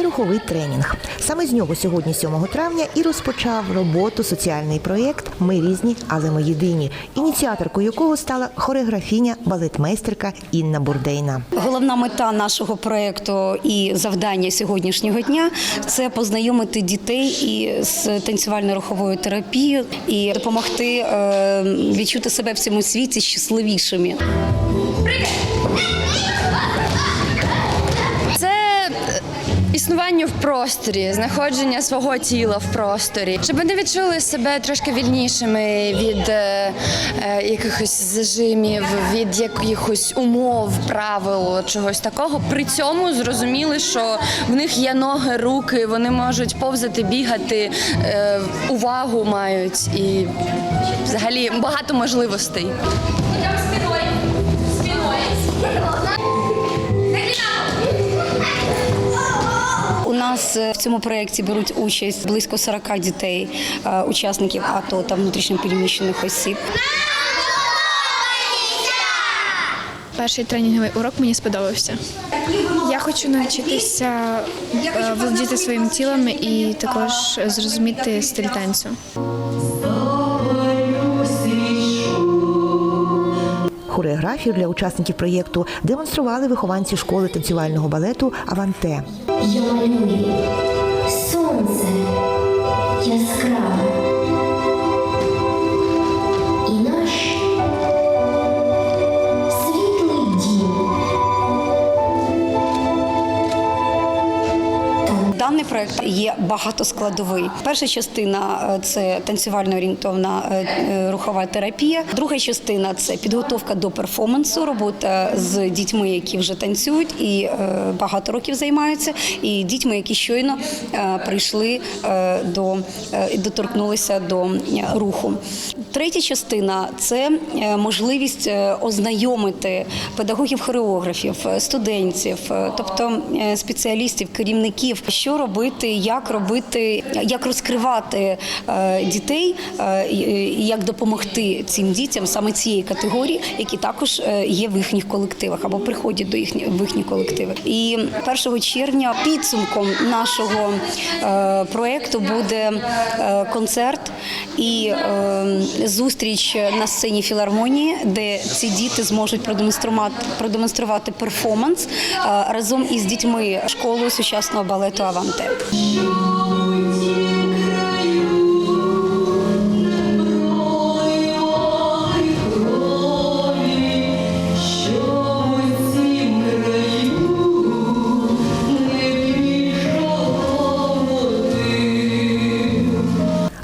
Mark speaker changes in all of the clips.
Speaker 1: руховий тренінг. Саме з нього сьогодні, 7 травня, і розпочав роботу соціальний проєкт Ми різні, але ми єдині, ініціаторкою якого стала хореографіня, балетмейстерка Інна Бурдейна.
Speaker 2: Головна мета нашого проекту і завдання сьогоднішнього дня це познайомити дітей і з танцювально-руховою терапією і допомогти е, відчути себе в цьому світі щасливішими.
Speaker 3: Це е, існування в просторі, знаходження свого тіла в просторі, щоб вони відчули себе трошки вільнішими від е, е, якихось зажимів, від якихось умов, правил, чогось такого. При цьому зрозуміли, що в них є ноги, руки, вони можуть повзати, бігати, е, увагу мають і взагалі багато можливостей.
Speaker 2: Нас е, в цьому проєкті беруть участь близько 40 дітей, е, учасників АТО та внутрішньопереміщених осіб.
Speaker 4: Перший тренінговий урок мені сподобався. Я хочу навчитися е, володіти своїм тілом і також зрозуміти стиль танцю.
Speaker 1: Хореографію для учасників проєкту демонстрували вихованці школи танцювального балету Аванте.
Speaker 5: Я малюю сонце яскраве.
Speaker 2: Даний проект є багатоскладовий. Перша частина е, це танцювально орієнтовна е, е, рухова терапія. Друга частина це підготовка до перформансу, робота з дітьми, які вже танцюють і багато років займаються, і дітьми, які щойно прийшли до доторкнулися до руху. Третя частина це можливість ознайомити педагогів-хореографів, е, студентів, тобто спеціалістів, керівників, що робити, як робити, як розкривати е, дітей, е, як допомогти цим дітям саме цієї категорії, які також е, є в їхніх колективах або приходять до їхніх в їхні колективи. І 1 червня підсумком нашого проекту буде концерт і зустріч на сцені філармонії, де ці діти зможуть продемонструвати продемонструвати перформанс разом із дітьми школи сучасного балету Аванте.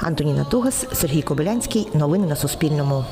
Speaker 1: Антоніна Тугас, Сергій Кобилянський. Новини на Суспільному.